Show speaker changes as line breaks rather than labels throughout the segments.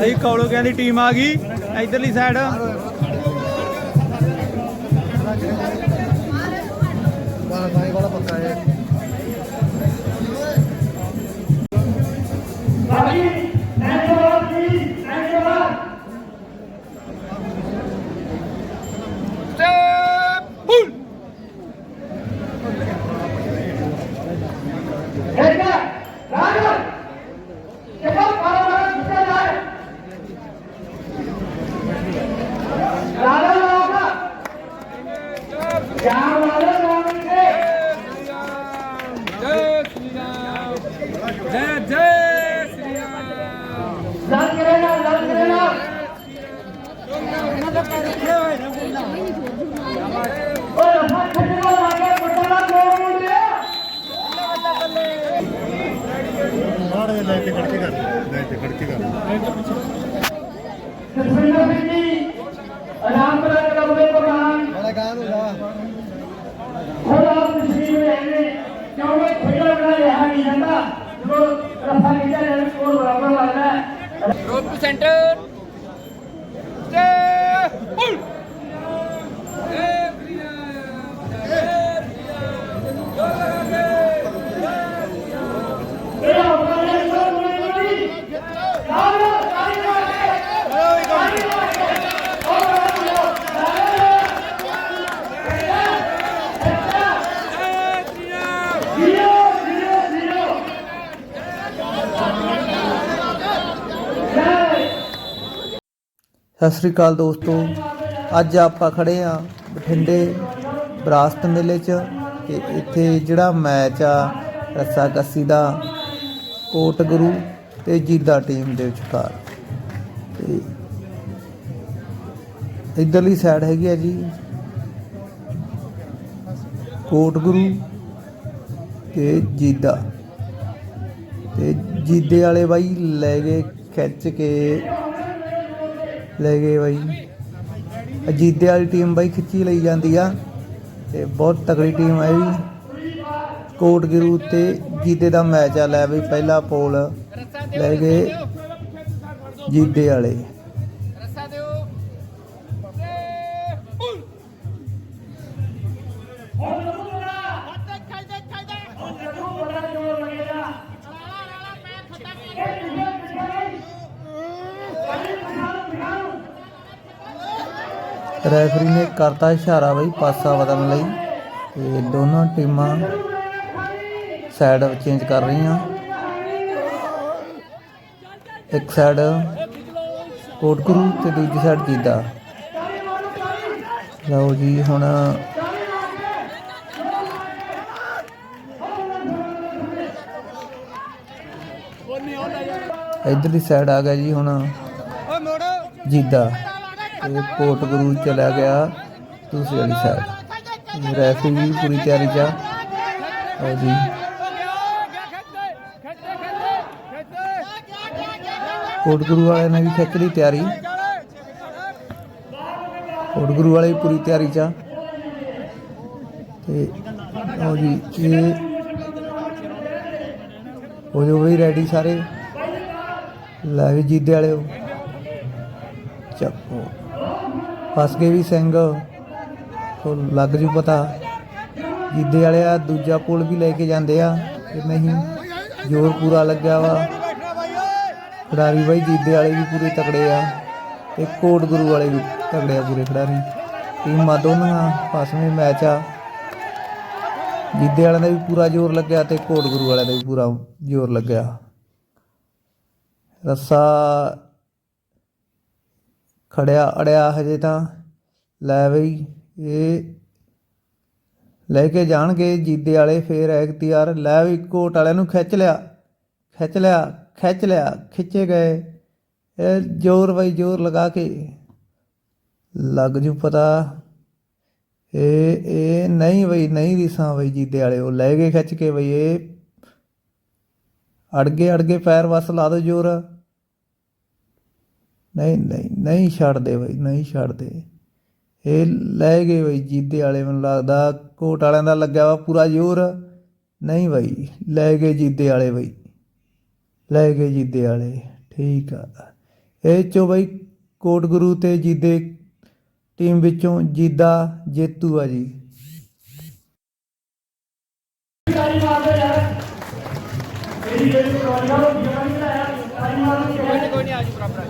ਭਾਈ ਕੌਲੋਕਿਆਂ ਦੀ team ਆ ਗਈ ਇਧਰਲੀ side
ਵਾਲਾ ਸਾਈ ਵਾਲਾ ਪੱਕਾ ਹੈ ਲੈ ਕੇ ਖੜਕੇ ਕਰ ਲੈ ਕੇ ਖੜਕੇ ਕਰ
ਜਸਵਿੰਦਰ ਸਿੰਘ ਜੀ ਆਰਾਮਪੁਰਾ ਕਲੱਬ ਦੇ ਪ੍ਰਧਾਨ
ਵਾਲਾ ਗਾਣ ਹੋ ਜਾ
ਖੁਦ ਆਪ ਤਸ਼ਰੀਫ ਲੈ ਨੇ ਕਿਉਂਕਿ ਖੇਡਾਂ ਬਣਾ ਰਿਹਾ ਨਹੀਂ ਜਾਂਦਾ ਜਦੋਂ ਰਫਾ ਕੀਤਾ ਜਾਂਦਾ ਸਕੋਰ ਬਰਾਬਰ ਲੱਗਦਾ ਹੈ
ਰੋਡ ਟੂ ਸੈਂਟਰ ਜੈ ਬੁਲ ਜੈ ਸ੍ਰੀ ਰਾਮ ਜੈ
ਇਹ ਹੋਣਾ ਹੈ ਸਭ ਨੂੰ ਜੀ ਲਾਓ ਤਾਲੀ ਮਾਰ ਕੇ JIO JIO JIO
Sat Sri ਅਕਾਲ ਦੋਸਤੋ। ਅੱਜ ਆਪਾਂ ਖੜੇ ਆ ਬਠਿੰਡੇ ਵਿਰਾਸਤ ਮੇਲੇ 'ਚ ਤੇ ਇੱਥੇ ਜਿਹੜਾ ਮੈਚ ਆ ਰੱਸਾ ਕੱਸੀ ਦਾ ਕੋਟ ਗੁਰੂ ਤੇ ਜੀਦਾ ਟੀਮ ਦੇ ਵਿਚਕਾਰ। ਤੇ ਇਧਰਲੀ ਸਾਈਡ ਹੈਗੀ ਆ ਜੀ ਕੋਟ ਗੁਰੂ ਤੇ ਜੀਦਾ ਤੇ ਜੀਦੇ ਵਾਲੇ ਬਾਈ ਲੈ ਗਏ ਖਿੱਚ ਕੇ ਲੈ ਗਏ ਬਾਈ। ਅਜੀਤੇ ਵਾਲੀ ਟੀਮ ਬਾਈ ਖਿੱਚੀ ਲਈ ਜਾਂਦੀ ਆ। ਤੇ ਬਹੁਤ ਤਕੜੀ ਟੀਮ ਹੈ ਵੀ। ਕੋਟ ਗਿਰੂ ਤੇ ਜੀਤੇ ਦਾ ਮੈਚ ਆ ਲੈ ਬਈ ਪਹਿਲਾ ਪੋਲ ਲੈ ਗਏ ਜੀਤੇ ਵਾਲੇ। ਰੈਫਰੀ ਨੇ ਕਰਤਾ ਇਸ਼ਾਰਾ ਬਈ ਪਾਸਾ ਬਦਲਣ ਲਈ ਤੇ ਦੋਨੋਂ ਟੀਮਾਂ ਸਾਈਡ ਚੇਂਜ ਕਰ ਰਹੀਆਂ। ਇੱਕ ਸਾਈਡ ਕੋਟਕਰੂ ਤੇ ਦੂਜੀ ਸਾਈਡ ਜੀਦਾ ਲਓ ਜੀ ਹੁਣ ਇਧਰਲੀ ਸਾਈਡ ਆ ਗਿਆ ਜੀ ਹੁਣ ਜੀਦਾ। ਤੇ ਕੋਟਗੁਰੂ ਚਲਾ ਗਿਆ ਦੂਸਰੀ ਵਾਲੀ ਸਾਈਡ ਰੈਫਰੀ ਵੀ ਪੂਰੀ ਤਿਆਰੀ 'ਚ ਆ। ਲਓ ਜੀ। ਕੋਟਗੁਰੂ ਵਾਲੇ ਨੇ ਵੀ ਖਿੱਚ ਲਈ ਤਿਆਰੀ। ਕੋਟਗੁਰੂ ਵਾਲੇ ਵੀ ਪੂਰੀ ਤਿਆਰੀ 'ਚ ਆ। ਤੇ ਲਓ ਜੀ, ਇਹ ਹੋ ਜੋ ਰੈਡੀ ਸਾਰੇ। ਲੈ ਵੀ ਜੀਦੇ ਵਾਲਿਓ। ਚੱਕੋ। ਫਸ ਗਏ ਵੀ ਸਿੰਘ। ਤੋਂ ਲੱਗ ਜੂ ਪਤਾ। ਜਿੱਦੇ ਵਾਲੇ ਆ, ਦੂਜਾ ਪੁਲ ਵੀ ਲੈ ਕੇ ਜਾਂਦੇ ਆ। ਕਿ ਨਹੀਂ, ਜ਼ੋਰ ਪੂਰਾ ਲੱਗਿਆ ਵਾ। ਖਿਡਾਰੀ ਬਾਈ ਜੀਦੇ ਵਾਲੇ ਵੀ ਪੂਰੇ ਤਕੜੇ ਆ। ਤੇ ਕੋਟ ਗੁਰੂ ਵਾਲੇ ਵੀ ਤਕੜੇ ਆ ਪੂਰੇ ਖਿਡਾਰੀ। ਟੀਮਾਂ ਦੋਨਾਂ ਪਾਸਵੇਂ ਮੈਚ ਆ। ਜੀਦੇ ਵਾਲਿਆਂ ਦਾ ਵੀ ਪੂਰਾ ਜ਼ੋਰ ਲੱਗਿਆ ਤੇ ਕੋਟ ਗੁਰੂ ਵਾਲਿਆਂ ਦਾ ਵੀ ਪੂਰਾ ਜ਼ੋਰ ਲੱਗਿਆ। ਰੱਸਾ ਖੜਿਆ ਅੜਿਆ ਹਜੇ ਤਾਂ। ਲੈ ਬਈ, ਇਹ ਲੈ ਕੇ ਜਾਣਗੇ ਜੀਦੇ ਵਾਲੇ ਫੇਰ ਐਖਤਿਆਰ। ਲੈ ਵੀ ਕੋਟ ਵਾਲਿਆਂ ਨੂੰ ਖਿੱਚ ਲਿਆ ਖਿੱਚ ਲਿਆ ਖਿੱਚ ਲਿਆ, ਖਿੱਚੇ ਗਏ। ਇਹ ਜ਼ੋਰ ਬਈ, ਜ਼ੋਰ ਲਗਾ ਕੇ। ਲੱਗ ਜੂ ਪਤਾ। ਇਹ ਇਹ ਨਹੀਂ ਬਈ, ਨਹੀਂ ਦਿਸਾਂ ਬਈ ਜੀਦੇ ਵਾਲੇ। ਉਹ ਲੈ ਗਏ ਖਿੱਚ ਕੇ ਬਈ, ਇਹ ਅੜਗੇ ਅੜਗੇ ਪੈਰ ਵਸ ਲਾ ਦੋ ਜ਼ੋਰ। ਨਹੀਂ ਨਹੀਂ ਨਹੀਂ ਛੱਡਦੇ ਬਈ, ਨਹੀਂ ਛੱਡਦੇ। ਇਹ ਲੈ ਗਏ ਬਈ ਜੀਦੇ ਵਾਲੇ, ਮੈਨੂੰ ਲੱਗਦਾ ਕੋਟ ਵਾਲਿਆਂ ਦਾ ਲੱਗਿਆ ਵਾ ਪੂਰਾ ਜ਼ੋਰ। ਨਹੀਂ ਬਈ, ਲੈ ਗਏ ਜੀਦੇ ਵਾਲੇ ਬਈ। ਲੈ ਗਏ ਜੀਦੇ ਵਾਲੇ, ਠੀਕ ਆ। ਇਹ ਚੋਂ ਬਈ ਕੋਟ ਗੁਰੂ ਤੇ ਜੀਦੇ ਟੀਮ ਵਿੱਚੋਂ ਜੀਦਾ ਜੇਤੂ ਆ ਜੀ।
ਕੋਈ ਨਹੀਂ ਆਜੂ ਬਰਾਬਰ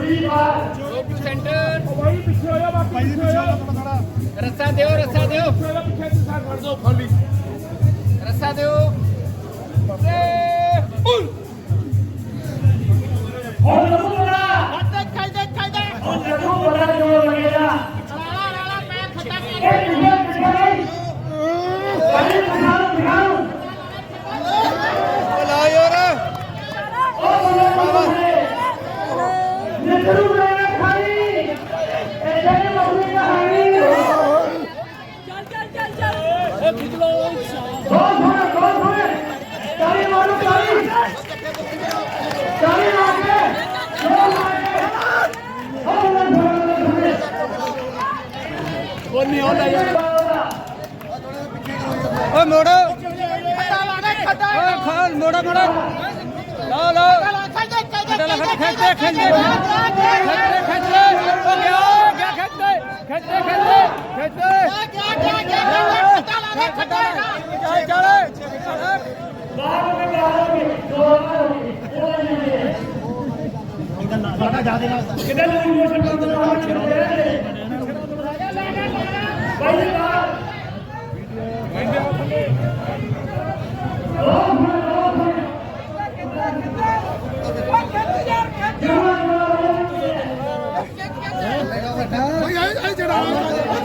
ਪੂਰੀ
ਟੂ ਸੈਂਟਰ।
ਬਾਈ ਪਿੱਛੇ ਹੋ ਜਾ ਬਾਕੀ
ਭਾਈ ਜੀ ਪਿੱਛੇ ਆ ਥੋੜਾ ਥੋੜਾ
ਰੱਸਾ ਦਿਓ ਰੱਸਾ ਦਿਓ।
ਪਿੱਛੇ ਤੂੰ ਸਾਰ ਫੜ ਦੋ ਖਾਲੀ
ਰੱਸਾ ਦਿਓ। ਏ ਉਲ
ਹੁਣ ਲੱਗੂ ਬੜਾ ਹੱਥ ਖਾਈਦੇ ਖਾਈਦੇ ਹੁਣ ਲੱਗੂ ਬੜਾ ਜੋਰ ਲੱਗੇਗਾ ਇਹ ਕਿਹਨੇ ਕਿਹਨੇ ਬਾਈ ਦਿਖਾਓ ਦਿਖਾਓ
ਲਾ ਯਾਰ
ਉਹ ਬੋਲੇ ਬੋਲੇ ਨਿਕਲੂ ਬੜਾ ਖਾਈ ਇਹ ਜਨੇ ਮਗਰੀ ਕਹਾਣੀ ਬਹੁਤ ਹੋਣਾ ਬਹੁਤ ਹੋਣਾ ਤਾਲੀ ਮਾਰੋ ਤਾਲੀ ਤਾਲੀ ਮਾਰ ਕੇ ਜੋਰ ਮਾਰ ਕੇ ਹੋ ਨਾ ਥੋੜਾ
ਉਹ ਨਹੀਂ ਆਉਂਦਾ ਯਾਰ
ਓ ਮੋੜੋ ਓ ਖਾਲ ਮੋੜੋ ਮੋੜੋ ਲਾ ਲਾ ਖੱਡਾ ਲਾ ਖੱਡ ਖੱਡੇ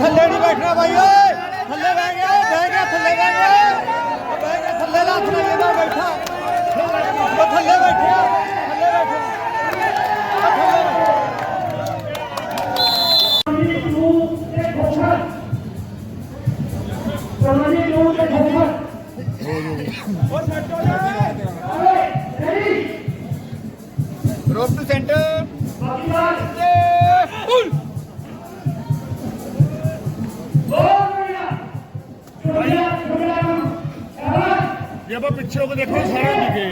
ਥੱਲੇ ਨਹੀਂ ਬੈਠਣਾ ਬਾਈ ਓਏ ਥੱਲੇ ਬਹਿ ਗਿਆ ਬਹਿ ਗਿਆ ਥੱਲੇ ਬਹਿ ਗਿਆ ਉਹ ਬਹਿ ਗਿਆ ਥੱਲੇ ਲੱਥ ਲਈ ਇਹਦਾ ਬੈਠਾ ਉਹ ਥੱਲੇ ਬੈਠਿਆ
ਜੇ ਆਪਾਂ ਪਿੱਛੇ ਹੋ ਕੇ ਦੇਖੋ ਸਾਰੇ
ਲਿਖੇ